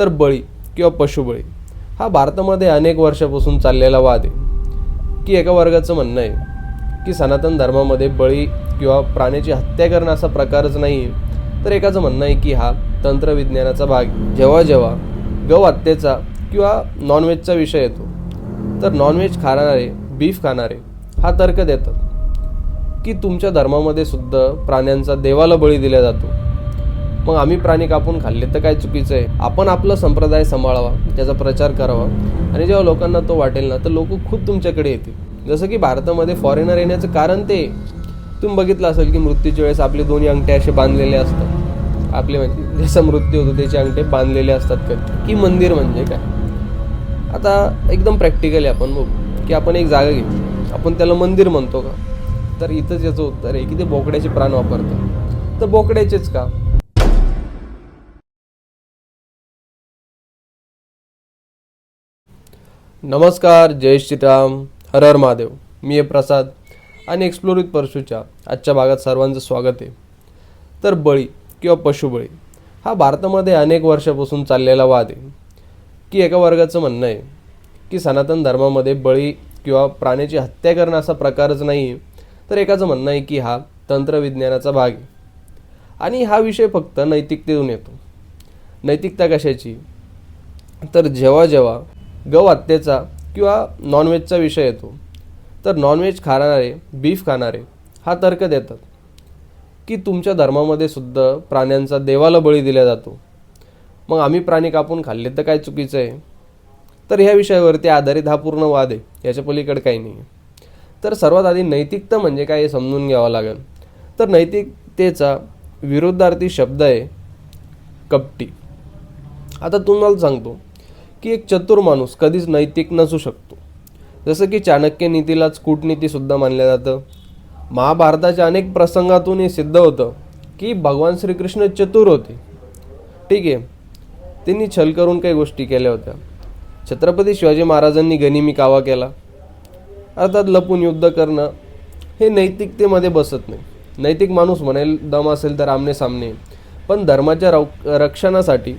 तर बळी किंवा पशुबळी. हा भारतामध्ये अनेक वर्षापासून चाललेला वाद आहे. की एका वर्गाचं म्हणणं आहे की सनातन धर्मामध्ये बळी किंवा प्राण्याची हत्या करणं असा प्रकारच नाही आहे तर एकाचं म्हणणं आहे की हा तंत्रविज्ञानाचा भाग जेव्हा जेव्हा गौ हत्येचा किंवा नॉनव्हेजचा विषय येतो तर नॉनव्हेज खाणारे बीफ खाणारे हा तर्क देतात की तुमच्या धर्मामध्ये सुद्धा प्राण्यांचा देवाला बळी दिला जातो. मग आम्ही प्राणी कापून खाल्ले तर काय चुकीचं आहे? आपण आपला संप्रदाय सांभाळावा त्याचा प्रचार करावा. आणि जेव्हा लोकांना तो वाटेल ना तर लोक खूप तुमच्याकडे येतील. जसं की भारतामध्ये फॉरेनर येण्याचं कारण ते तुम्ही बघितलं असेल की मृत्यूच्या वेळेस आपले दोन्ही अंगठे असे बांधलेले असतात. आपले म्हणजे ज्याचा मृत्यू होतो त्याचे अंगठे बांधलेले असतात कधी. की मंदिर म्हणजे काय? आता एकदम प्रॅक्टिकली आपण बघू की आपण एक जागा घेतली आपण त्याला मंदिर म्हणतो का? तर इथंच याचं उत्तर आहे की ते बोकड्याचे प्राण वापरतात. तर बोकड्याचेच का? नमस्कार जय श्रीराम हर हर महादेव. मी आहे प्रसाद आणि एक्सप्लोर विथ परशूच्या आजच्या भागात सर्वांचं स्वागत आहे. तर बळी किंवा पशुबळी हा भारतामध्ये अनेक वर्षापासून चाललेला वाद आहे. की एका वर्गाचं म्हणणं आहे की सनातन धर्मामध्ये बळी किंवा प्राण्याची हत्या करणं असा प्रकारच नाही आहे तर एकाचं म्हणणं आहे की हा तंत्रविज्ञानाचा भाग आहे. आणि हा विषय फक्त नैतिकतेतून येतो. नैतिकता कशाची? तर जेव्हा जेव्हा गौ हत्येचा किंवा नॉनव्हेजचा विषय येतो. तर नॉनव्हेज खाणारे बीफ खाणारे हा तर्क देतात. की तुमच्या धर्मामध्ये सुद्धा प्राण्यांचा देवाला बळी दिला जातो. मग आम्ही प्राणी कापून खाल्ले तर काय चुकीचं आहे? तर ह्या विषयावरती आधारित हा पूर्ण वाद आहे. याच्या पलीकडे काही नाही आहे तर सर्वात आधी नैतिकता म्हणजे काय हे समजून घ्यावं लागेल. तर नैतिकतेचा विरुद्धार्थी शब्द आहे कपटी. आता तुम्हाला सांगतो. की एक चतुर माणूस कधीच नैतिक नसू शकतो. जसं की चाणक्य नीतीलाच कूटनीतीसुद्धा मानलं जातं. महाभारताच्या अनेक प्रसंगातून हे सिद्ध होतं की भगवान श्रीकृष्ण चतुर होते. ठीक आहे. त्यांनी छल करून काही गोष्टी केल्या होत्या. छत्रपती शिवाजी महाराजांनी गनिमी कावा केला. अर्थात लपून युद्ध करणं हे नैतिकतेमध्ये बसत नाही. नैतिक माणूस म्हणेल दम असेल तर आमने सामने. पण धर्माच्या रक्षणासाठी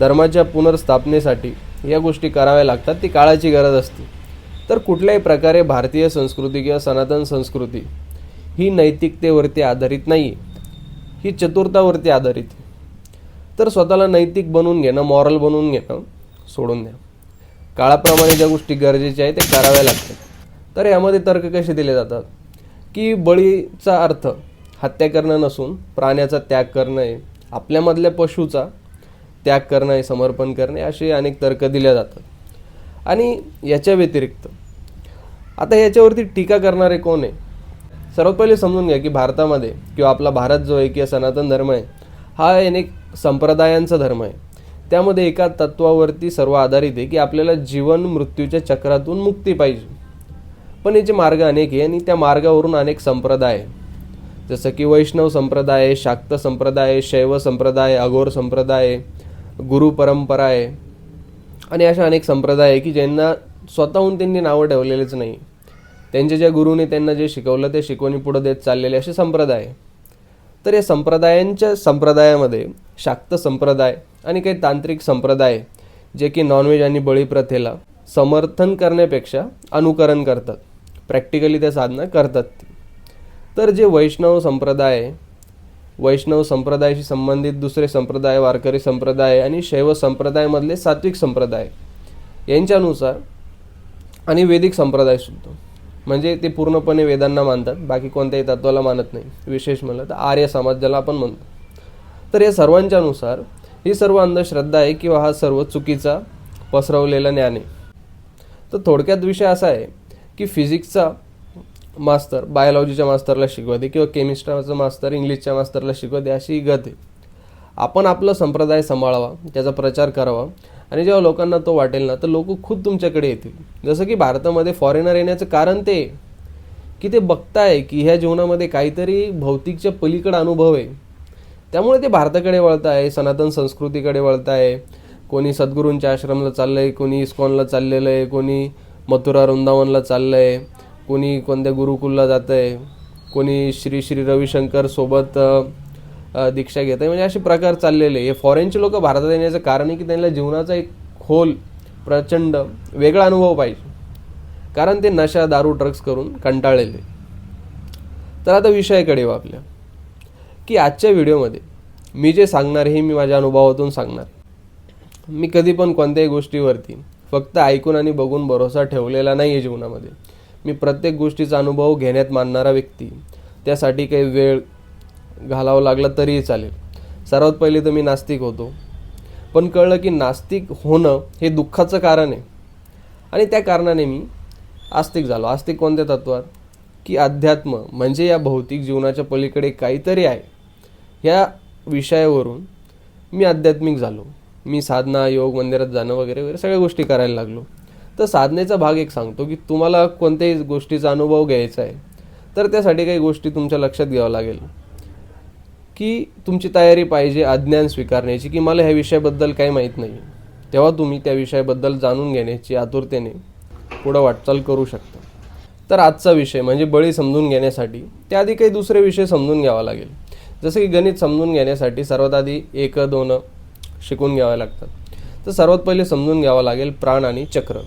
धर्माच्या पुनर्स्थापनेसाठी या गोष्टी कराव्या लागतात ती काळाची गरज असते. तर कुठल्याही प्रकारे भारतीय संस्कृती किंवा सनातन संस्कृती ही नैतिकतेवरती आधारित नाही आहे ही चतुर्थावरती आधारित आहे. तर स्वतःला नैतिक बनवून घेणं मॉरल बनवून घेणं सोडून द्या. काळाप्रमाणे ज्या गोष्टी गरजेच्या आहेत त्या कराव्या लागतात. तर यामध्ये तर्क कसे दिले जातात? की बळीचा अर्थ हत्या करणं नसून प्राण्याचा त्याग करणं आहे आपल्यामधल्या पशूचा त्याग करणं समर्पण करणे असे अनेक तर्क दिले जातात. आणि याच्या व्यतिरिक्त आता याच्यावरती टीका करणारे कोण आहे? सर्वात पहिले समजून घ्या की भारतामध्ये किंवा आपला भारत जो आहे किंवा सनातन धर्म आहे हा अनेक संप्रदायांचा धर्म आहे. त्यामध्ये एका तत्वावरती सर्व आधारित आहे की आपल्याला जीवन मृत्यूच्या चक्रातून मुक्ती पाहिजे. पण याचे मार्ग अनेक आहे आणि त्या मार्गावरून अनेक संप्रदाय आहे. जसं की वैष्णव संप्रदाय शाक्त संप्रदाय शैव संप्रदाय अघोर संप्रदाय गुरु परंपरा आहे. आणि अशा अनेक संप्रदाय आहे की ज्यांना स्वतःहून त्यांनी नावं ठेवलेलेच नाही. त्यांच्या ज्या गुरुने त्यांना जे शिकवलं ते शिकवणी पुढं देत चाललेले असे संप्रदाय आहे. तर या संप्रदायांच्या संप्रदायामध्ये शाक्त संप्रदाय आणि काही तांत्रिक संप्रदाय जे की नॉनव्हेज आणि बळी प्रथेला समर्थन करण्यापेक्षा अनुकरण करतात. प्रॅक्टिकली त्या साधना करतात तर जे वैष्णव संप्रदाय आहे, वैष्णव संप्रदायाशी संबंधित दुसरे संप्रदाय वारकरी संप्रदाय आणि शैव संप्रदायामधले सात्विक संप्रदाय. यांच्यानुसार आणि वैदिक संप्रदायसुद्धा म्हणजे ते पूर्णपणे वेदांना मानतात बाकी कोणत्याही तत्वाला मानत नाही. विशेष म्हणलं तर आर्य समाज ज्याला आपण म्हणतो. तर या सर्वांच्यानुसार ही सर्व अंधश्रद्धा आहे किंवा हा सर्व चुकीचा पसरवलेला ज्ञान आहे. तर थोडक्यात विषय असा आहे की फिजिक्सचा मास्तर बायोलॉजीच्या मास्तरला शिकवते किंवा केमिस्ट्राचं मास्तर इंग्लिशच्या मास्तरला शिकवते अशी गत आहे. आपण आपला संप्रदाय सांभाळावा त्याचा प्रचार करावा. आणि जेव्हा लोकांना तो वाटेल ना तर लोक खूप तुमच्याकडे येतील. जसं की भारतामध्ये फॉरेनर येण्याचं कारण ते आहे की ते बघताय की ह्या जीवनामध्ये काहीतरी भौतिकच्या पलीकडे अनुभव आहे. त्यामुळे ते भारताकडे वळत आहे सनातन संस्कृतीकडे वळत आहे कोणी सद्गुरूंच्या आश्रमला चाललं आहे कोणी इस्कॉनला चाललेलं आहे कोणी मथुरा वृंदावनला चाललं आहे कोणी कोणत्या गुरुकुलला जातं आहे कोणी श्री श्री रविशंकर सोबत दीक्षा घेत आहे म्हणजे असे प्रकार चाललेले. हे फॉरेनचे लोक भारतात येण्याचं कारण आहे की त्यांना जीवनाचा एक खोल प्रचंड वेगळा अनुभव पाहिजे. कारण ते नशा दारू ड्रग्स करून कंटाळलेले. तर आता विषयाकडे येऊ आपल्या. की आजच्या व्हिडिओमध्ये मी जे सांगणार हे मी माझ्या अनुभवातून सांगणार. मी कधी पण कोणत्याही गोष्टीवरती फक्त ऐकून आणि बघून भरोसा ठेवलेला नाही आहे जीवनामध्ये. मी प्रत्येक गोष्टीचा अनुभव घेण्यात मानणारा व्यक्ती. त्यासाठी काही वेळ घालावा लागला तरीही चालेल. सर्वात पहिले तर मी नास्तिक होतो. पण कळलं की नास्तिक होणं हे दुःखाचं कारण आहे. आणि त्या कारणाने मी आस्तिक झालो. आस्तिक कोणत्या तत्वात? की अध्यात्म म्हणजे या भौतिक जीवनाच्या पलीकडे काहीतरी आहे. ह्या विषयावरून मी आध्यात्मिक झालो. मी साधना योग मंदिरात जाणं वगैरे वगैरे सगळ्या गोष्टी करायला लागलो. तर साधनेचा भाग एक सांगतो की तुम्हाला कोणत्याही गोष्टीचा अनुभव घ्यायचा आहे तर त्यासाठी काही गोष्टी तुमच्या लक्षात घ्यावं लागेल. की तुमची तयारी पाहिजे अज्ञान स्वीकारण्याची की मला ह्या विषयाबद्दल काही माहीत नाही. तेव्हा तुम्ही त्या विषयाबद्दल जाणून घेण्याची आतुरतेने पुढं वाटचाल करू शकता. तर आजचा विषय म्हणजे बळी समजून घेण्यासाठी त्याआधी काही दुसरे विषय समजून घ्यावा लागेल. जसं की गणित समजून घेण्यासाठी सर्वात आधी एक दोन शिकून घ्यावे लागतात. तर सर्वात पहिले समजून घ्यावं लागेल प्राण आणि चक्र.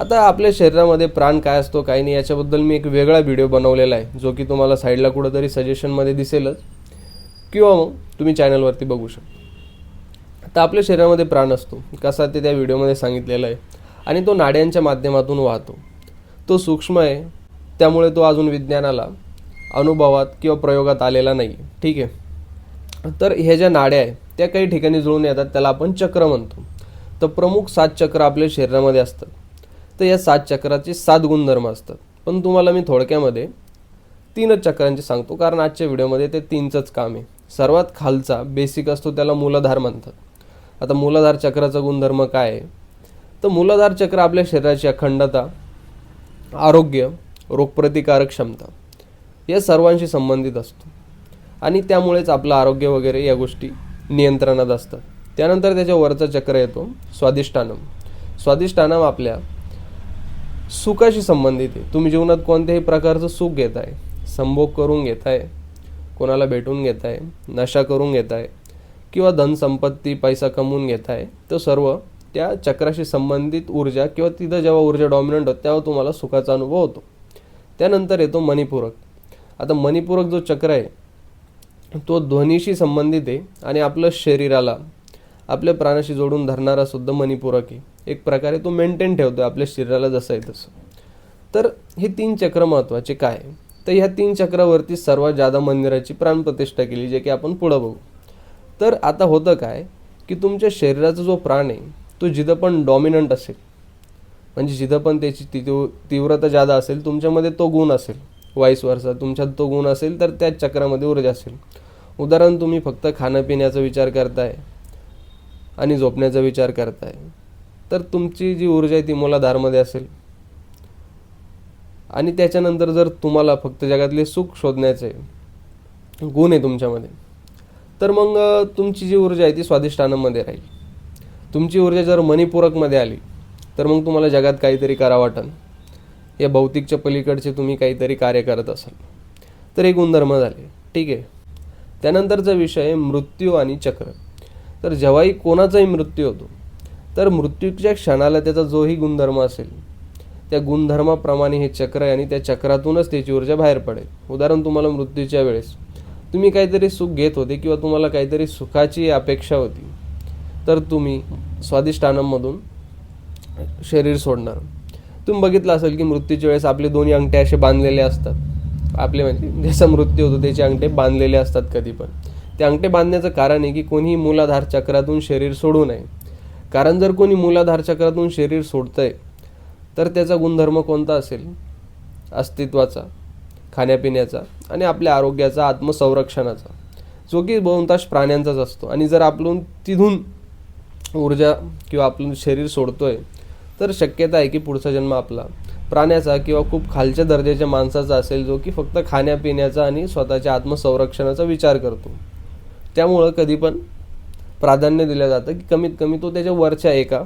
आता आपल्या शरीरामध्ये प्राण काय असतो काय नाही याच्याबद्दल मी एक वेगळा व्हिडिओ बनवलेला आहे जो की तुम्हाला साईडला कुठंतरी सजेशनमध्ये दिसेलच. किंवा मग तुम्ही चॅनलवरती बघू शकता. आता आपल्या शरीरामध्ये प्राण असतो कसा ते त्या व्हिडिओमध्ये सांगितलेलं आहे. आणि तो नाड्यांच्या माध्यमातून वाहतो. तो सूक्ष्म आहे त्यामुळे तो अजून विज्ञानाला अनुभवात किंवा प्रयोगात आलेला नाही ठीक आहे? तर ह्या ज्या नाड्या आहेत त्या काही ठिकाणी जुळून येतात त्याला आपण चक्र म्हणतो. तर प्रमुख सात चक्र आपल्या शरीरामध्ये असतात. तर या सात चक्राचे सात गुणधर्म असतात. पण तुम्हाला मी थोडक्यामध्ये तीनच चक्रांचे सांगतो कारण आजच्या व्हिडिओमध्ये ते तीनचंच काम आहे. सर्वात खालचा बेसिक असतो त्याला मूलाधार म्हणतात. आता मूलाधार चक्राचा गुणधर्म काय आहे? तर मूलाधार चक्र आपल्या शरीराची अखंडता आरोग्य रोगप्रतिकारक क्षमता या सर्वांशी संबंधित असतो. आणि त्यामुळेच आपलं आरोग्य वगैरे या गोष्टी नियंत्रणात असतात. त्यानंतर त्याच्या वरचा चक्र येतो स्वादिष्टानम स्वादिष्टानम आपल्या सुखाशी संबंधित आहे. तुम्ही जीवनात कोणत्याही प्रकारचं सुख घेत आहे संभोग करून घेत आहे कोणाला भेटून घेत आहे नशा करून घेत आहे किंवा धनसंपत्ती पैसा कमवून घेत आहे तो सर्व त्या चक्राशी संबंधित ऊर्जा किंवा तिथं जेव्हा ऊर्जा डॉमिनंट होत तेव्हा तुम्हाला सुखाचा अनुभव होतो. त्यानंतर येतो मणिपूरक. आता मणिपूरक जो चक्र आहे तो ध्वनीशी संबंधित आहे आणि आपलं शरीराला आपल्या प्राणाशी जोडून धरणारा सुद्धा मणिपूरक आहे. एक प्रकारे तो मेंटेन ठेवतो आपल्या शरीराला जसं आहे तसं. तर हे तीन चक्र महत्त्वाचे काय? आहे? तर ह्या तीन चक्रावरती सर्वात जादा मंदिराची प्राणप्रतिष्ठा केली जे की आपण पुढं बघू. तर आता होतं काय? की तुमच्या शरीराचा जो प्राण आहे तो जिथं पण डॉमिनंट असेल म्हणजे जिथं पण त्याची तीव्र तीव्रता जादा असेल तुमच्यामध्ये तो गुण असेल. वाईस वर्षा तुमच्यात तो गुण असेल तर त्या चक्रामध्ये ऊर्जा असेल. उदाहरण तुम्ही फक्त खाण्यापिण्याचा विचार करताय. आणि झोपण्याचा विचार करताय. तर तुमची जी ऊर्जा आहे ती मुलाधारमध्ये असेल. आणि त्याच्यानंतर जर तुम्हाला फक्त जगातले सुख शोधण्याचे गुण आहे तुमच्यामध्ये तर मग तुमची जी ऊर्जा आहे ती स्वादिष्टानमध्ये राहील. तुमची ऊर्जा जर मणिपूरकमध्ये आली तर मग तुम्हाला जगात काहीतरी करा वाटन या भौतिकच्या पलीकडचे तुम्ही काहीतरी कार्य करत असाल. तर हे गुणधर्म झाले. ठीक आहे. त्यानंतरचा विषय आहे मृत्यू आणि चक्र. तर जेव्हाही कोणाचाही मृत्यू होतो. तर मृत्यूच्या क्षणाला त्याचा जोही गुणधर्म असेल. त्या गुणधर्माप्रमाणे हे चक्र आहे आणि त्या चक्रातूनच त्याची ऊर्जा बाहेर पडेल. उदाहरण तुम्हाला मृत्यूच्या वेळेस. तुम्ही काहीतरी सुख घेत होते किंवा तुम्हाला काहीतरी सुखाची अपेक्षा होती. तर तुम्ही स्वादिष्टानांमधून शरीर सोडणार. तुम्ही बघितलं असेल की मृत्यूच्या वेळेस आपले दोन्ही अंगठे असे बांधलेले असतात. आपले म्हणजे ज्याचा मृत्यू होतो त्याचे अंगठे बांधलेले असतात कधी पण. ते अंगठे बांधण्याचं कारण आहे की कोणीही मूलाधार चक्रातून शरीर सोडू नये. कारण जर कोणी मूलाधार चक्रातून शरीर सोडतंय तर त्याचा गुणधर्म कोणता असेल? अस्तित्वाचा खाण्यापिण्याचा आणि आपल्या आरोग्याचा आत्मसंरक्षणाचा. जो की बहुतांश प्राण्यांचाच असतो. आणि जर आपण तिथून ऊर्जा किंवा आपलं शरीर सोडतोय तर शक्यता आहे की पुढचा जन्म आपला प्राण्याचा किंवा खूप खालच्या दर्जाच्या माणसाचा असेल जो की फक्त खाण्यापिण्याचा आणि स्वतःच्या आत्मसंरक्षणाचा विचार करतो. त्यामुळं कधी पण प्राधान्य दिलं जातं की कमीत कमी तो त्याच्या वरच्या एका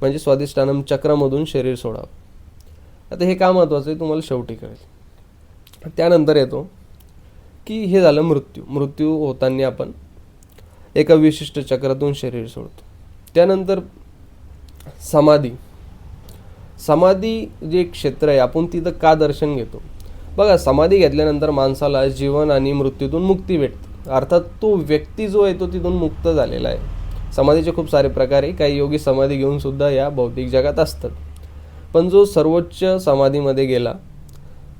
म्हणजे स्वादिष्टानम चक्रामधून शरीर सोडावं. आता हे का महत्त्वाचं आहे? तुम्हाला शेवटी कळेल. त्यानंतर येतो की हे झालं मृत्यू. मृत्यू होताना आपण एका विशिष्ट चक्रातून शरीर सोडतो. त्यानंतर समाधी. समाधी जे एक क्षेत्र आहे आपण तिथं का दर्शन घेतो? बघा समाधी घेतल्यानंतर माणसाला जीवन आणि मृत्यूतून मुक्ती भेटते. अर्थात तो व्यक्ती जो आहे तो तिथून मुक्त झालेला आहे. समाधीचे खूप सारे प्रकार आहे. काही योगी समाधी घेऊन सुद्धा या भौतिक जगात असतात. पण जो सर्वोच्च समाधीमध्ये गेला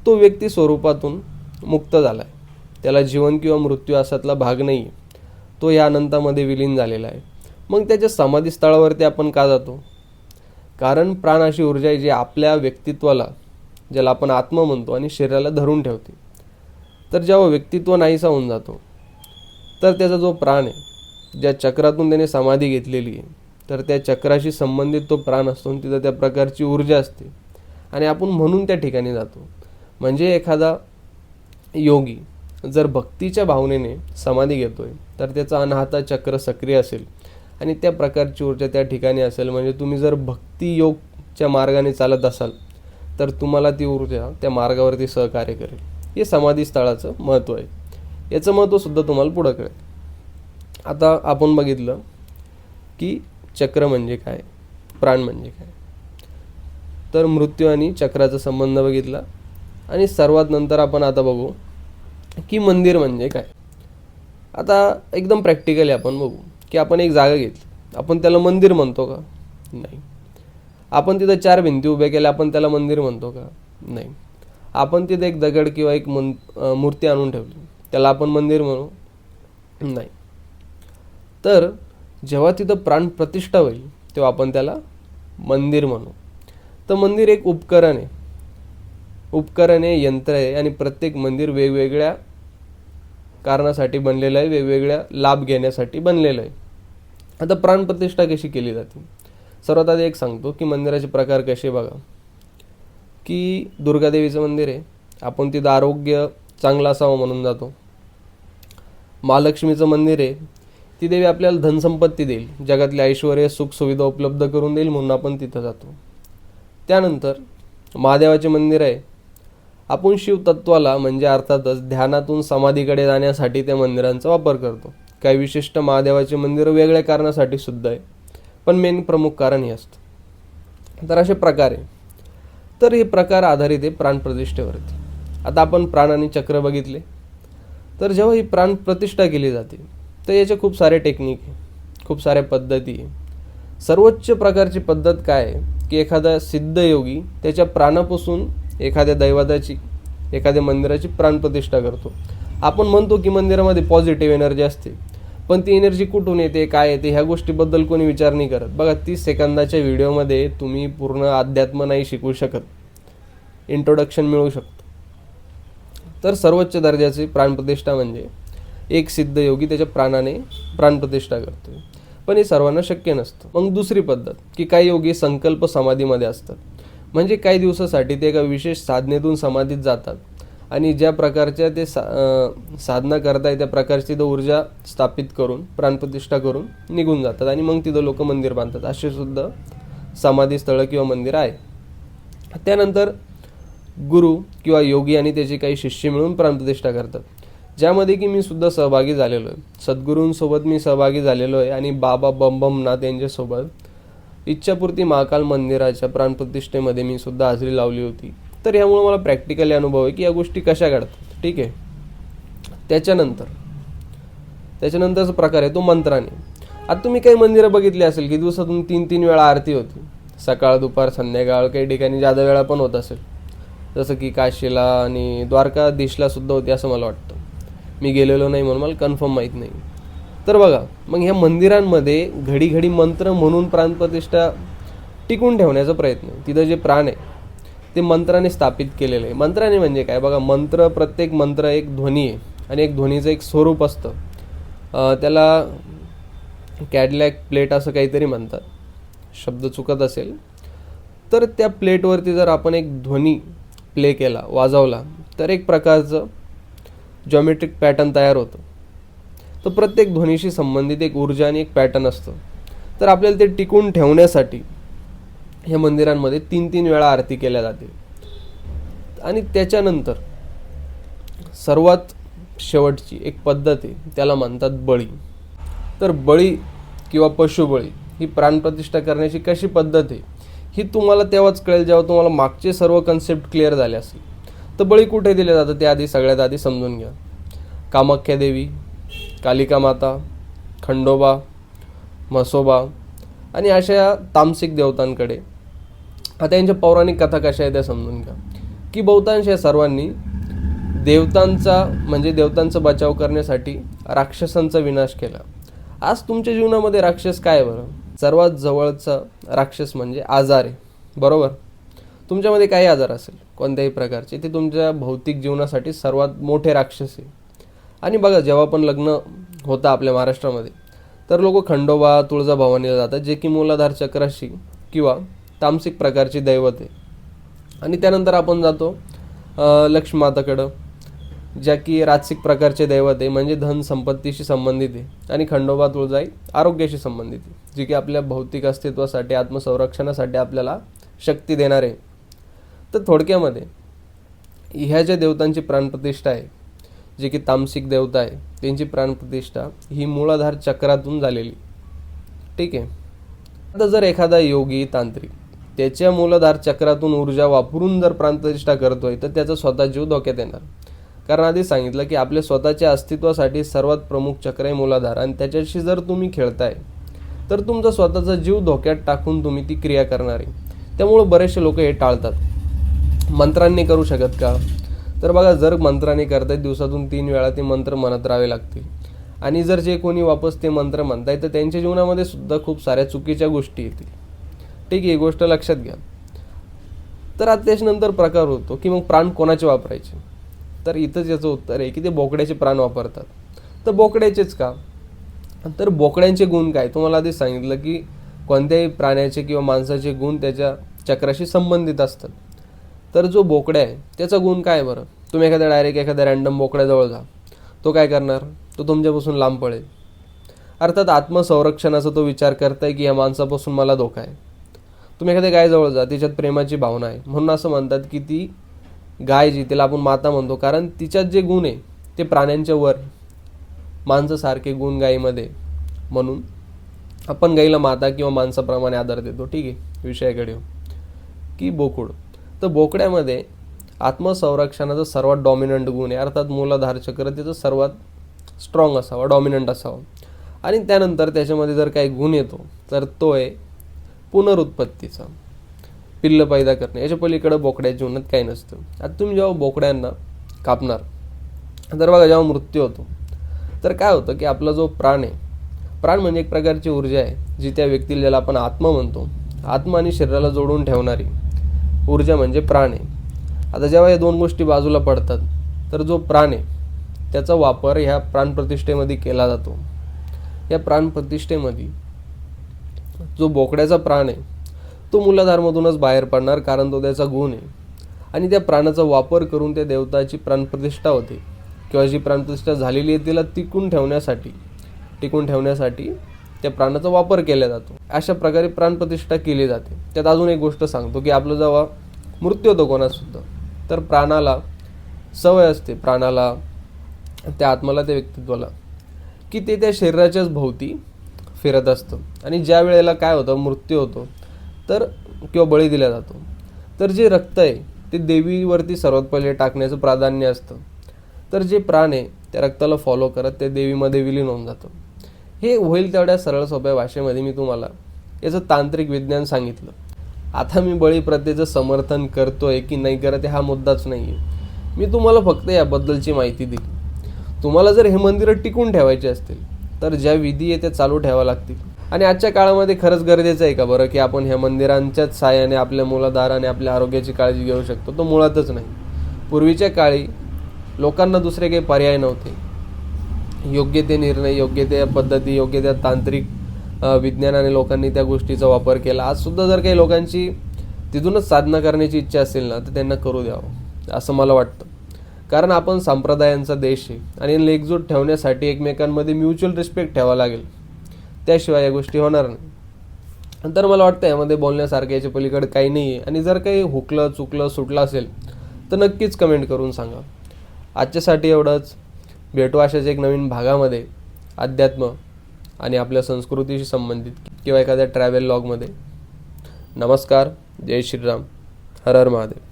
तो व्यक्ती स्वरूपातून मुक्त झाला आहे त्याला जीवन किंवा मृत्यू असातला भाग नाही आहे तो या अनंतामध्ये विलीन झालेला आहे. मग त्याच्या समाधी स्थळावरती आपण का जातो? कारण प्राण अशी ऊर्जा आहे जी आपल्या व्यक्तित्वाला ज्याला आपण आत्मा म्हणतो आणि शरीराला धरून ठेवते. तर जेव्हा व्यक्तित्व नाहीसा होऊन जातो तर त्याचा जो प्राण आहे ज्या चक्रातून त्याने समाधी घेतलेली आहे तर त्या चक्राशी संबंधित तो प्राण असतो आणि तिथं त्या प्रकारची ऊर्जा असते. आणि आपण म्हणून त्या ठिकाणी जातो. म्हणजे एखादा योगी जर भक्तीच्या भावनेने समाधी घेतोय तर त्याचा अनाहता चक्र सक्रिय असेल आणि त्या प्रकारची ऊर्जा त्या ठिकाणी असेल. म्हणजे तुम्ही जर भक्ती योगच्या मार्गाने चालत असाल तर तुम्हाला ती ऊर्जा त्या मार्गावरती सहकार्य करेल. हे समाधी स्थळाचं महत्त्व आहे. याचं महत्त्वसुद्धा तुम्हाला पुढं कळेल. आता आपण बघितलं की चक्र म्हणजे काय? प्राण म्हणजे काय? तर मृत्यू आणि चक्राचा संबंध बघितला. आणि सर्वात नंतर आपण आता बघू की मंदिर म्हणजे काय? आता एकदम प्रॅक्टिकली आपण बघू की आपण एक जागा घेतली. आपण त्याला मंदिर म्हणतो का? नाही. आपण तिथं चार भिंती उभ्या केल्या आपण त्याला मंदिर म्हणतो का? नाही. आपण तिथं एक दगड किंवा एक मन मूर्ती आणून ठेवली. त्याला आपण मंदिर म्हणू. नाही. तर जेव्हा तिथं प्राण प्रतिष्ठा होईल तेव्हा आपण त्याला मंदिर म्हणू. तर मंदिर एक उपकरण आहे. उपकरण आहे यंत्र आहे आणि प्रत्येक मंदिर वेगवेगळ्या कारणासाठी बनलेलं आहे वेगवेगळ्या लाभ घेण्यासाठी बनलेलं आहे. आता प्राणप्रतिष्ठा कशी केली जाते? सर्वात आधी एक सांगतो की मंदिराचे प्रकार कसे बघा. की दुर्गादेवीचं मंदिर आहे. आपण तिथं आरोग्य चांगलं असावं म्हणून जातो. महालक्ष्मीचं मंदिर आहे. ती देवी आपल्याला धनसंपत्ती देईल. जगातले ऐश्वर सुख सुविधा उपलब्ध करून देईल म्हणून आपण तिथं जातो. त्यानंतर महादेवाचे मंदिर आहे. आपण शिवतत्वाला म्हणजे अर्थातच ध्यानातून समाधीकडे जाण्यासाठी त्या मंदिरांचा वापर करतो. काही विशिष्ट महादेवाचे मंदिर वेगळ्या कारणासाठी सुद्धा आहे. पण मेन प्रमुख कारण हे असतं. तर असे प्रकार आहे. तर हे प्रकार आधारित आहे प्राणप्रतिष्ठेवरती आता आपण प्राण आणि चक्र बघितले. तर जेव्हा ही प्राण प्रतिष्ठा केली जाते तर याचे खूप सारे टेक्निक आहे खूप साऱ्या पद्धती आहे. सर्वोच्च प्रकारची पद्धत काय आहे? की एखादा सिद्ध योगी त्याच्या प्राणापासून एखाद्या दैवताची एखाद्या मंदिराची प्राणप्रतिष्ठा करतो. आपण म्हणतो की मंदिरामध्ये पॉझिटिव्ह एनर्जी असते पण ती एनर्जी कुठून येते काय येते ह्या गोष्टीबद्दल कोणी विचार नाही करत. बघा तीस सेकंदाच्या व्हिडिओमध्ये तुम्ही पूर्ण अध्यात्म नाही शिकू शकत. इंट्रोडक्शन मिळू शकतं. तर सर्वोच्च दर्जाची प्राणप्रतिष्ठा म्हणजे एक सिद्ध योगी त्याच्या प्राणाने प्राणप्रतिष्ठा करतोय. पण हे सर्वांना शक्य नसतं. मग दुसरी पद्धत की काही योगी संकल्प समाधीमध्ये असतात. म्हणजे काही दिवसासाठी ते एका विशेष साधनेतून समाधीत जातात आणि ज्या प्रकारच्या ते सा साधना करताय त्या प्रकारची तिथं ऊर्जा स्थापित करून प्राणप्रतिष्ठा करून निघून जातात आणि मग तिथं लोक मंदिर बांधतात. असे सुद्धा समाधी स्थळं किंवा मंदिर आहे त्यानंतर गुरु किंवा योगी आणि त्याचे काही शिष्य मिळून प्राणप्रतिष्ठा करतात. ज्यामध्ये की मी सुद्धा सहभागी झालेलो आहे. सद्गुरूंसोबत मी सहभागी झालेलो आहे आणि बाबा बंबमनाथ यांच्यासोबत इच्छापूर्ती महाकाल मंदिराच्या प्राणप्रतिष्ठेमध्ये मी सुद्धा हजेरी लावली होती. तर यामुळे मला प्रॅक्टिकली अनुभव आहे की या गोष्टी कशा घडतात. ठीक आहे? त्याच्यानंतर त्याच्यानंतरचा प्रकार आहे तो मंत्राने. आता तुम्ही काही मंदिरं बघितली असेल की दिवसातून तीन तीन वेळा आरती होती. सकाळ दुपार संध्याकाळ काही ठिकाणी जादा वेळा पण होत असेल. जसं की काशीला आणि द्वारकाधीशला सुद्धा होती असं मला वाटतं. मी गेलेलो नाही म्हणून मला कन्फर्म माहीत नाही. तर बघा मग ह्या मंदिरांमध्ये घडी घडी मंत्र म्हणून प्राणप्रतिष्ठा टिकून ठेवण्याचा प्रयत्न. तिथं जे प्राण आहे ते मंत्राने स्थापित केलेलं आहे. मंत्राने म्हणजे काय? बघा मंत्र प्रत्येक मंत्र एक ध्वनी आहे आणि एक ध्वनीचं एक स्वरूप असतं. त्याला कॅडलॅक प्लेट असं काहीतरी म्हणतात. शब्द चुकत असेल. तर त्या प्लेटवरती जर आपण एक ध्वनी प्ले केला वाजवला तर एक प्रकारचं जॉमेट्रिक पॅटर्न तयार होतं. तर प्रत्येक ध्वनीशी संबंधित एक ऊर्जा आणि एक पॅटर्न असतं. तर आपल्याला ते टिकून ठेवण्यासाठी ह्या मंदिरांमध्ये तीन तीन वेळा आरती केल्या जाते. आणि त्याच्यानंतर सर्वात शेवटची एक पद्धत आहे त्याला म्हणतात बळी. तर बळी किंवा पशुबळी ही प्राणप्रतिष्ठा करण्याची कशी पद्धत आहे? ही तुम्हाला तेव्हाच कळेल जेव्हा तुम्हाला मागचे सर्व कन्सेप्ट क्लिअर झाले असेल. तर बळी कुठे दिले जातं ते आधी सगळ्यात आधी समजून घ्या. कामाख्या देवी कालिका माता खंडोबा म्हसोबा आणि अशा तामसिक देवतांकडे. आता यांच्या पौराणिक कथा कशा आहेत त्या समजून घ्या. की बहुतांश या सर्वांनी देवतांचा म्हणजे देवतांचा बचाव करण्यासाठी राक्षसांचा विनाश केला. आज तुमच्या जीवनामध्ये राक्षस काय बरं? सर्वात जवळचा राक्षस म्हणजे आजार. आहे बरोबर? तुमच्यामध्ये काही आजार असेल कोणत्याही प्रकारचे ते तुमच्या भौतिक जीवनासाठी सर्वात मोठे राक्षस आहे. आणि बघा जेव्हा पण लग्न होतं आपल्या महाराष्ट्रामध्ये तर लोक खंडोबा तुळजाभवानीला जातात जे की मूलाधार चक्राशी किंवा तामसिक प्रकारची दैवत आहे. आणि त्यानंतर आपण जातो अ, लक्ष्मी माताकडं ज्या की राजसिक प्रकारचे दैवत आहे म्हणजे धन संपत्तीशी संबंधित आहे. आणि खंडोबा तुळजाई आरोग्याशी संबंधित आहे. जी की आपल्या भौतिक अस्तित्वासाठी आत्मसंरक्षणासाठी आपल्याला शक्ती देणार. आहे तर थोडक्यामध्ये ह्या ज्या देवतांची प्राणप्रतिष्ठा आहे जे की तामसिक देवता आहे त्यांची प्राणप्रतिष्ठा ही मूलाधार चक्रातून झालेली. ठीक आहे? आता जर एखादा योगी तांत्रिक त्याच्या मूलाधार चक्रातून ऊर्जा वापरून जर प्राणप्रतिष्ठा करतोय तर त्याचा स्वतः जीव धोक्यात येणार. कारण आधी सांगितलं की आपल्या स्वतःच्या अस्तित्वासाठी सर्वात प्रमुख चक्र आहे मूलाधार आणि त्याच्याशी जर तुम्ही खेळताय तर तुमचा स्वतःचा जीव धोक्यात टाकून तुम्ही ती क्रिया करणार. आहे त्यामुळं बरेचसे लोक हे टाळतात. मंत्रांनी करू शकत का? तर बघा जर मंत्रांनी करतायत दिवसातून तीन वेळा ते मंत्र म्हणत राहावे लागतील. आणि जर जे कोणी वापस ते मंत्र म्हणताय तर त्यांच्या जीवनामध्ये सुद्धा खूप साऱ्या चुकीच्या गोष्टी येतील. ठीक आहे ही गोष्ट लक्षात घ्या. तर आता त्याच्यानंतर प्रकार होतो की मग प्राण कोणाचे वापरायचे? तर इथंच याचं उत्तर आहे की ते बोकड्याचे प्राण वापरतात. तर बोकड्याचेच का? तर बोकड्यांचे गुण काय? तुम्हाला आधी सांगितलं की कोणत्याही प्राण्याचे किंवा माणसाचे गुण त्याच्या चक्राशी संबंधित असतात. तर जो बोकड्या आहे त्याचा गुण काय बरं? तुम्ही एखाद्या डायरेक्ट एखाद्या रॅन्डम बोकड्याजवळ जा. तो काय करणार? तो तुमच्यापासून लांब पडेल. अर्थात आत्मसंरक्षणाचा तो विचार करताय की या माणसापासून मला धोका आहे. तुम्ही एखाद्या गायजवळ जा तिच्यात प्रेमाची भावना आहे. म्हणून असं म्हणतात की ती गाय जी तिला आपण माता म्हणतो कारण तिच्यात जे गुण आहे ते प्राण्यांच्या वर माणसासारखे गुण गायीमध्ये म्हणून आपण गाईला माता किंवा माणसाप्रमाणे आदर देतो. ठीक आहे? विषयाकडे की बोकुड. तर बोकड्यामध्ये आत्मसंरक्षणाचा सर्वात डॉमिनंट गुण आहे. अर्थात मूलाधार चक्र त्याचं सर्वात स्ट्रॉंग असावा डॉमिनंट असावा. आणि त्यानंतर त्याच्यामध्ये जर काही गुण येतो तर तो आहे पुनरुत्पत्तीचा. पिल्ल पैदा करणे. याच्या पलीकडं बोकड्या जीवनात काही नसतं. आता तुम्ही जेव्हा बोकड्यांना कापणार तर बघा जेव्हा मृत्यू होतो तर काय होतं की आपला जो प्राण आहे प्राण म्हणजे एक प्रकारची ऊर्जा आहे जी त्या व्यक्तीला ज्याला आपण आत्मा म्हणतो. आत्मा आणि शरीराला जोडून ठेवणारी ऊर्जा म्हणजे प्राण आहे. आता जेव्हा या दोन गोष्टी बाजूला पडतात तर जो प्राण आहे त्याचा वापर ह्या प्राणप्रतिष्ठेमध्ये केला जातो. या प्राणप्रतिष्ठेमध्ये जो बोकड्याचा प्राण आहे तो मूलाधारमधूनच बाहेर पडणार कारण तो त्याचा गुण आहे. आणि त्या प्राणाचा वापर करून त्या देवताची प्राणप्रतिष्ठा होते. किंवा जी प्राणप्रतिष्ठा झालेली आहे तिला टिकून ठेवण्यासाठी टिकून ठेवण्यासाठी त्या प्राणाचा वापर केला जातो. अशा प्रकारे प्राणप्रतिष्ठा केली जाते. त्यात अजून एक गोष्ट सांगतो की आपलं जेव्हा मृत्यू होतो कोणासुद्धा तर प्राणाला सवय असते प्राणाला त्या आत्माला त्या व्यक्तित्वाला की ते त्या शरीराच्याच भोवती फिरत असतं. आणि ज्या वेळेला काय होतं मृत्यू होतो तर किंवा बळी दिला जातो. तर जे रक्त आहे ते देवीवरती सर्वात पहिले टाकण्याचं प्राधान्य असतं. तर जे प्राण आहे त्या रक्ताला फॉलो करत ते देवीमध्ये विलीन होऊन जातं. हे होईल तेवढ्या सरळ सोप्या भाषेमध्ये मी तुम्हाला याचं तांत्रिक विज्ञान सांगितलं. आता मी बळी प्रथेचं समर्थन करतोय की नाही करत हा मुद्दाच नाही आहे मी तुम्हाला फक्त याबद्दलची माहिती दिली. तुम्हाला जर हे मंदिरं टिकून ठेवायचे असतील तर ज्या विधी आहे त्या चालू ठेवा लागतील. आणि आजच्या काळामध्ये खरंच गरजेचं आहे का बरं की आपण ह्या मंदिरांच्याच साहाय्याने आपल्या मुलाधाराने आपल्या आरोग्याची काळजी घेऊ शकतो? तो मुळातच नाही. पूर्वीच्या काळी लोकांना दुसरे काही पर्याय नव्हते. योग्य ते निर्णय योग्य त्या पद्धती योग्य त्या तांत्रिक विज्ञानाने लोकांनी त्या गोष्टीचा वापर केला. आज सुद्धा जर काही लोकांची तिथूनच साधना करण्याची इच्छा असेल ना तर त्यांना करू द्यावं असं मला वाटतं. कारण आपण संप्रदायांचा देश आहे आणि एकजूट ठेवण्यासाठी एकमेकांमध्ये म्युच्युअल रिस्पेक्ट ठेवा लागेल. त्याशिवाय या गोष्टी होणार नाही. तर मला वाटतं यामध्ये बोलण्यासारखं याच्या पलीकडे काही नाही आहे आणि जर काही हुकलं चुकलं सुटलं असेल तर नक्कीच कमेंट करून सांगा. आजच्यासाठी एवढंच. भेटू अशाच एक नवीन भागामध्ये अध्यात्म आणि आपल्या संस्कृतीशी संबंधित किंवा एखाद्या ट्रॅव्हल लॉगमध्ये नमस्कार जय श्रीराम हर हर महादेव.